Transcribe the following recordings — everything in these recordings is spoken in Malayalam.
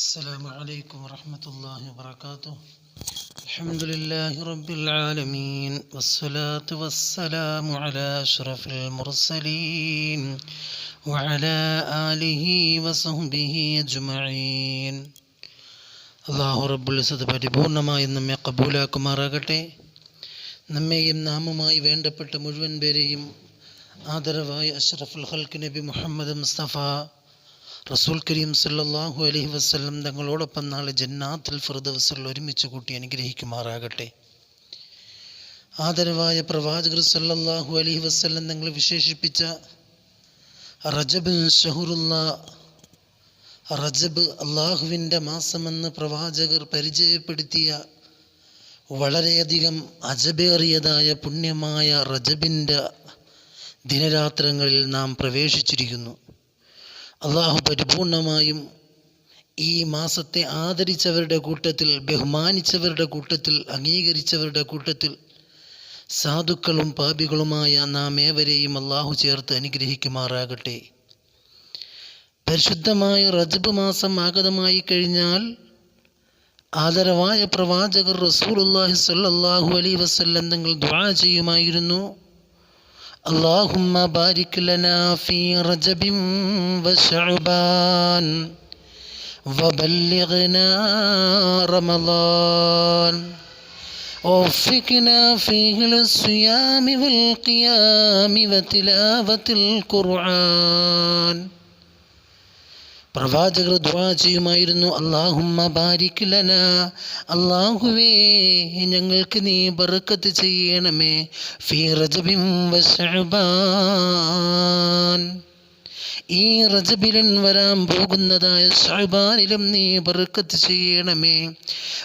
السلام عليكم ورحمة الله وبركاته الحمد لله رب العالمين والصلاة والسلام على أشرف المرسلين وعلى آله وصحبه أجمعين അള്ളാഹു റബ്ബുലിസത് പരിപൂർണമായി നമ്മെ കബൂലാക്കുമാറാകട്ടെ നമ്മെയും നാമുമായി വേണ്ടപ്പെട്ട മുഴുവൻ പേരെയും ആദരവായി അഷ്റഫുൽ ഹൽക്ക് നബി മുഹമ്മദ് മുസ്തഫ റസൂൽ കരീം സല്ലാഹു അലഹി വസ്ലം തങ്ങളോടൊപ്പം നാളെ ജന്നാത്തുൽ ഫിർദൗസിൽ ഒരുമിച്ച് കൂട്ടി അനുഗ്രഹിക്കുമാറാകട്ടെ. ആദരവായ പ്രവാചകർ സല്ലാഹു അലഹി വസ്ലം തങ്ങൾ വിശേഷിപ്പിച്ച റജബ് ഷഹുറുള്ള റജബ് അള്ളാഹുവിന്റെ മാസമെന്ന് പ്രവാചകർ പരിചയപ്പെടുത്തിയ വളരെയധികം അജബേറിയതായ പുണ്യമായ റജബിന്റെ ദിനരാത്രങ്ങളിൽ നാം പ്രവേശിച്ചിരിക്കുന്നു. അള്ളാഹു പരിപൂർണമായും ഈ മാസത്തെ ആദരിച്ചവരുടെ കൂട്ടത്തിൽ ബഹുമാനിച്ചവരുടെ കൂട്ടത്തിൽ അംഗീകരിച്ചവരുടെ കൂട്ടത്തിൽ സാധുക്കളും പാപികളുമായ നാം ഏവരെയും അള്ളാഹു ചേർത്ത് അനുഗ്രഹിക്കുമാറാകട്ടെ. പരിശുദ്ധമായ റജബ് മാസം ആഗതമായി കഴിഞ്ഞാൽ ആദരവായ പ്രവാചകർ റസൂലുള്ളാഹി സ്വല്ലല്ലാഹു അലൈഹി വസല്ലം തങ്ങൾ ദ്വാ ചെയ്യുമായിരുന്നു. اللهم بارك لنا في رجب وشعبان وبلغنا رمضان. ووفقنا فيه للصيام والقيام وتلاوة القرآن. പ്രവാചകർ ദ്വാ ചെയ്യുമായിരുന്നു. അള്ളാഹുമ്മ ബാരിക്കുലന അള്ളാഹുവേ ഞങ്ങൾക്ക് നീ ബർക്കത്ത് ചെയ്യണമേ. ഫീ ഈ റജബിലൻ വരാൻ പോകുന്നതായ ഷഹബാനിലും നീ ബർക്കത്ത് ചെയ്യണമേ.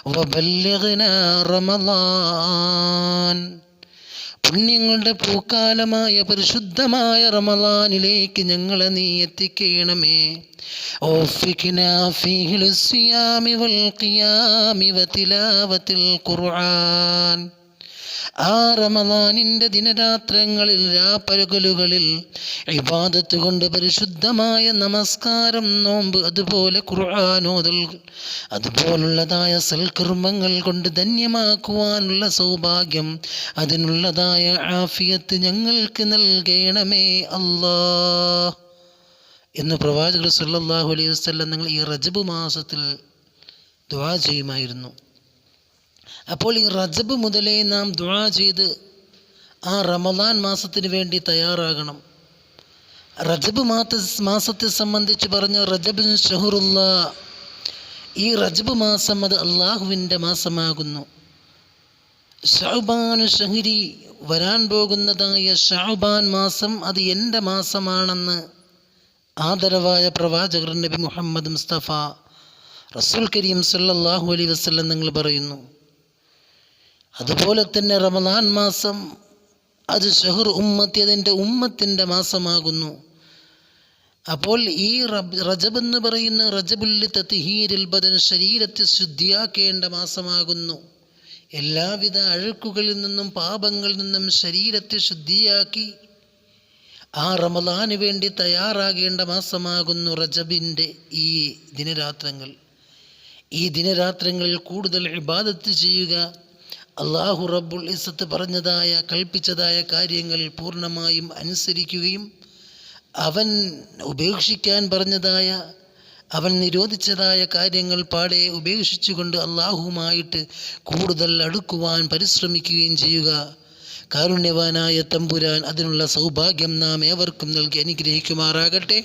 വബല്ലിഗ്ന റമളാൻ പുണ്യങ്ങളുടെ പൂക്കാലമായ പരിശുദ്ധമായ റമലാനിലേക്ക് ഞങ്ങളെ നീ എത്തിക്കണമേ. ഖുർആൻ. ആ റമദാനിന്റെ ദിനരാത്രങ്ങളിൽ രാപ്പരകലുകളിൽ ഇബാദത്ത് കൊണ്ട് പരിശുദ്ധമായ നമസ്കാരം നോമ്പ് അതുപോലെ ഖുർആാനോതൽ അതുപോലുള്ളതായ സൽക്കർമ്മങ്ങൾ കൊണ്ട് ധന്യമാക്കുവാനുള്ള സൗഭാഗ്യം അതിനുള്ളതായ ആഫിയത്ത് ഞങ്ങൾക്ക് നൽകണമേ അല്ലാ. എന്ന് പ്രവാചകർ സല്ലല്ലാഹു അലൈഹി വസല്ലം നിങ്ങൾ ഈ റജബ് മാസത്തിൽ ദുആ ചെയ്യുമായിരുന്നു. അപ്പോൾ ഈ റജബ് മുതലേ നാം ദുആ ചെയ്ത് ആ റമദാൻ മാസത്തിന് വേണ്ടി തയ്യാറാകണം. റജബ് മാസ മാസത്തെ സംബന്ധിച്ച് പറഞ്ഞ റജബ് ഷഹുറുള്ള ഈ റജബ് മാസം അത് അള്ളാഹുവിന്റെ മാസമാകുന്നു. ഷഹബാൻ ഷഹരി വരാൻ പോകുന്നതായ ഷഹബാൻ മാസം അത് എന്റെ മാസമാണെന്ന് ആദരവായ പ്രവാചകർ നബി മുഹമ്മദ് മുസ്തഫ റസൂൽ കരീം സല്ലാഹു അലൈഹി വസല്ലം നിങ്ങൾ പറയുന്നു. അതുപോലെ തന്നെ റമദാൻ മാസം അത് ഷഹർ ഉമ്മത്തി അതിന്റെ ഉമ്മത്തിന്റെ മാസമാകുന്നു. അപ്പോൾ ഈ റബ് റജബ് എന്ന് പറയുന്ന റജബുല്ലി തത്തിഹീരിൽ ബദൻ ശരീരത്തെ ശുദ്ധിയാക്കേണ്ട മാസമാകുന്നു. എല്ലാവിധ അഴുക്കുകളിൽ നിന്നും പാപങ്ങളിൽ നിന്നും ശരീരത്തെ ശുദ്ധിയാക്കി ആ റമദാന് വേണ്ടി തയ്യാറാകേണ്ട മാസമാകുന്നു റജബിന്റെ ഈ ദിനരാത്രങ്ങൾ. ഈ ദിനരാത്രങ്ങളിൽ കൂടുതൽ ഇബാദത്ത് ചെയ്യുക അള്ളാഹു റബ്ബുൽ ഇസത്ത് പറഞ്ഞതായ കൽപ്പിച്ചതായ കാര്യങ്ങൾ പൂർണമായും അനുസരിക്കുകയും അവൻ ഉപേക്ഷിക്കാൻ പറഞ്ഞതായ അവൻ നിരോധിച്ചതായ കാര്യങ്ങൾ പാടെ ഉപേക്ഷിച്ചുകൊണ്ട് അള്ളാഹുവുമായിട്ട് കൂടുതൽ അടുക്കുവാൻ പരിശ്രമിക്കുകയും ചെയ്യുക. കാരുണ്യവാനായ തമ്പുരാൻ അതിനുള്ള സൗഭാഗ്യം നാം ഏവർക്കും നൽകി അനുഗ്രഹിക്കുമാറാകട്ടെ.